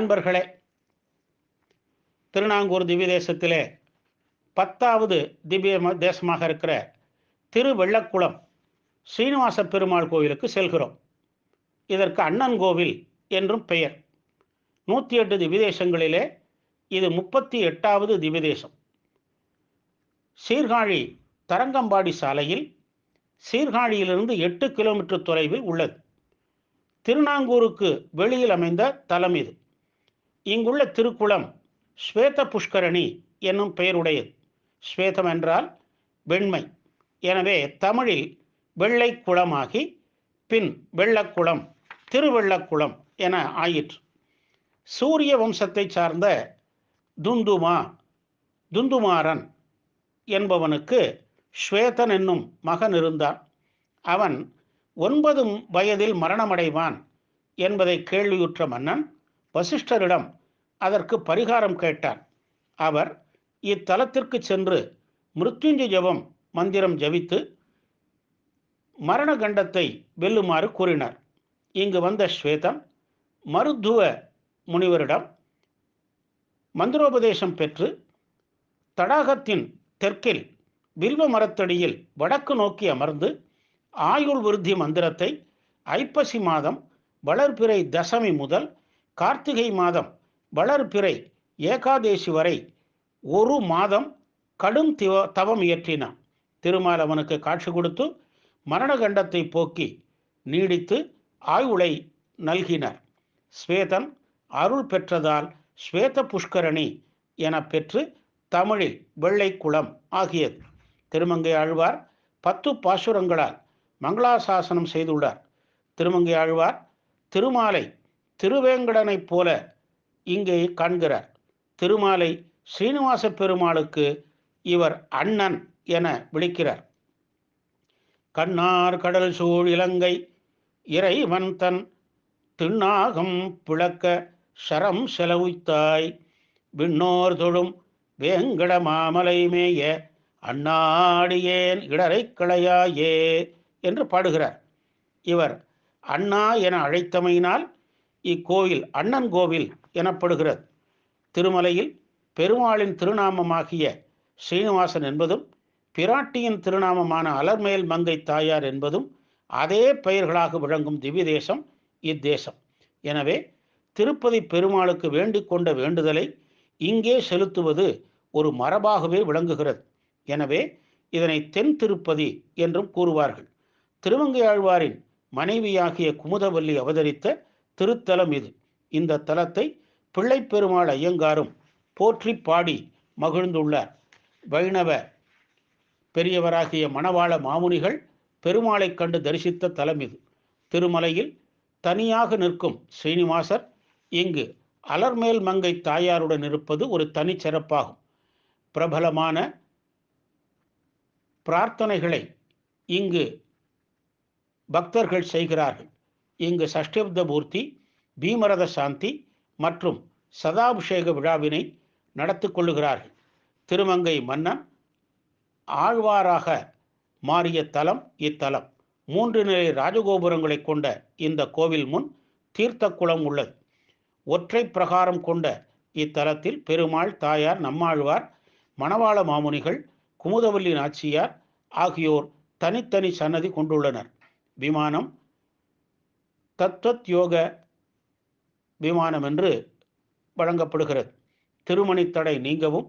அன்பர்களே திருநாங்கூர் திவ்ய தேசத்திலே பத்தாவது திவ்ய தேசமாக இருக்கிற திருவெள்ளக்குளம் ஸ்ரீனிவாச பெருமாள் கோவிலுக்கு செல்கிறோம். இதற்கு அண்ணன் கோவில் என்றும் பெயர். நூற்றி எட்டு திவ்யதேசங்களிலே இது முப்பத்தி எட்டாவது திவ்யதேசம். சீர்காழி தரங்கம்பாடி சாலையில் சீர்காழியிலிருந்து எட்டு கிலோமீட்டர் தொலைவில் உள்ளது. திருநாங்கூருக்கு வெளியில் அமைந்த தலம் இது. இங்குள்ள திருக்குளம் ஸ்வேத புஷ்கரணி என்னும் பெயருடையது. ஸ்வேதம் என்றால் வெண்மை. எனவே தமிழில் வெள்ளை குளமாகி பின் வெள்ளக்குளம் திருவெள்ளக்குளம் என ஆயிற்று. சூரிய வம்சத்தை சார்ந்த துந்துமா துந்துமாரன் என்பவனுக்கு ஸ்வேதன் என்னும் மகன் இருந்தான். அவன் ஒன்பது வயதில் மரணமடைவான் என்பதை கேள்வியுற்ற மன்னன் வசிஷ்டரிடம் அதற்கு பரிகாரம் கேட்டார் அவர் இத்தலத்திற்கு சென்று மிருத்யுஞ்ச ஜபம் மந்திரம் ஜபித்து மரண கண்டத்தை வெல்லுமாறு கூறினார். இங்கு வந்த ஸ்வேதம் மருத்துவ முனிவரிடம் மந்திரோபதேசம் பெற்று தடாகத்தின் தெற்கில் வில்வ மரத்தடியில் வடக்கு நோக்கி அமர்ந்து ஆயுள் விருத்தி மந்திரத்தை ஐப்பசி மாதம் வளர்பிறை தசமி முதல் கார்த்திகை மாதம் வளர்பிறை ஏகாதேசி வரை ஒரு மாதம் கடும் திவ தவம் இயற்றினான். திருமால் அவனுக்கு காட்சி கொடுத்து மரணகண்டத்தை போக்கி நீடித்து ஆயுளை நல்கினார். ஸ்வேதன் அருள் பெற்றதால் ஸ்வேத புஷ்கரணி என பெற்று தமிழில் வெள்ளை குளம் ஆகியது. திருமங்கை ஆழ்வார் பத்து பாசுரங்களால் மங்களாசாசனம் செய்துள்ளார். திருமங்கை ஆழ்வார் திருமாலை திருவேங்கடனைப் போல இங்கே காண்கிறார். திருமாலை ஸ்ரீனிவாச பெருமாளுக்கு இவர் அண்ணன் என விழிக்கிறார் கண்ணார் கடல் சூழ் இலங்கை இறைவன் தன் திண்ணாகம் பிளக்க சரம் செலவுத்தாய். விண்ணோர் தொழும் வேங்கட மாமலை மேய அண்ணாடியேன் இடரை களையாயே என்று பாடுகிறார். இவர் அண்ணா என அழைத்தமையினால் இக்கோயில் அண்ணன் கோவில் எனப்படுகிறது. திருமலையில் பெருமாளின் திருநாமமாகிய ஸ்ரீனிவாசன் என்பதும் பிராட்டியின் திருநாமமான அலர்மேல் மங்கை தாயார் என்பதும் அதே பெயர்களாக விளங்கும் திவ்ய தேசம் இத்தேசம். எனவே திருப்பதி பெருமாளுக்கு வேண்டிக் கொண்ட வேண்டுதலை இங்கே செலுத்துவது ஒரு மரபாகவே விளங்குகிறது. எனவே இதனை தென் திருப்பதி என்றும் கூறுவார்கள். திருவங்கையாழ்வாரின் மனைவியாகிய குமுதவல்லி அவதரித்த திருத்தலம் இது. இந்த தலத்தை பிள்ளைப்பெருமாள் ஐயங்காரும் போற்றி பாடி மகிழ்ந்துள்ளார் வைணவ பெரியவராகிய மணவாள மாமுனிகள் பெருமாளைக் கண்டு தரிசித்த தலம் இது. திருமலையில் தனியாக நிற்கும் ஸ்ரீனிவாசர் இங்கு அலர்மேல் மங்கை தாயாருடன் இருப்பது ஒரு தனிச்சிறப்பாகும் பிரபலமான பிரார்த்தனைகளை இங்கு பக்தர்கள் செய்கிறார்கள். இங்கு சஷ்டிப்த பூர்த்தி பீமரத சாந்தி மற்றும் சதாபிஷேக விழாவினை நடத்தி கொள்ளுகிறார்கள். திருமங்கை மன்னன் ஆழ்வாராக மாறிய தலம் இத்தலம். மூன்று நிலை ராஜகோபுரங்களை கொண்ட இந்த கோவில் முன் தீர்த்த குளம் உள்ளது. ஒற்றை பிரகாரம் கொண்ட இத்தலத்தில் பெருமாள் தாயார் நம்மாழ்வார் மணவாள மாமுனிகள் குமுதவல்லி நாச்சியார் ஆகியோர் தனித்தனி சன்னதி கொண்டுள்ளனர். விமானம் தத்வத் யோக விமானம் என்று வழங்கப்படுகிறது. திருமணி தடை நீங்கவும்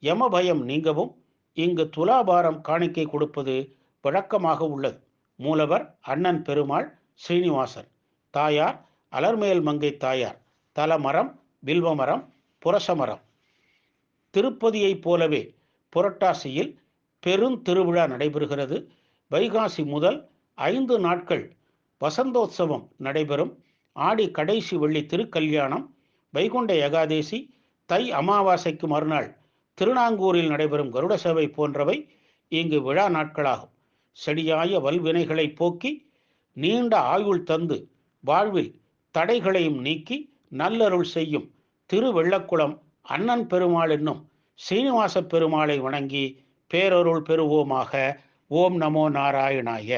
யமபயம் நீங்கவும் இங்கு துலாபாரம் காணிக்கை கொடுப்பது வழக்கமாக உள்ளது. மூலவர் அண்ணன் பெருமாள் ஸ்ரீனிவாசன் தாயார் அலர்மேல் மங்கை தாயார். தலமரம் வில்வமரம் புரசமரம். திருப்பதியைப் போலவே புரட்டாசியில் பெருந்திருவிழா நடைபெறுகிறது. வைகாசி முதல் ஐந்து நாட்கள் வசந்தோத்சவம் நடைபெறும். ஆடி கடைசி வெள்ளி திருக்கல்யாணம் வைகுண்ட ஏகாதேசி தை அமாவாசைக்கு மறுநாள் திருநாங்கூரில் நடைபெறும் கருட சேவை போன்றவை இங்கு விழா நாட்களாகும். செடியாய வல்வினைகளை போக்கி நீண்ட ஆயுள் தந்து வாழ்வில் தடைகளையும் நீக்கி நல்லருள் செய்யும் திருவெள்ளக்குளம் அண்ணன் பெருமாள் என்னும் சீனிவாச பெருமாளை வணங்கி பேரருள் பெறுவோமாக. ஓம் நமோ நாராயணாய.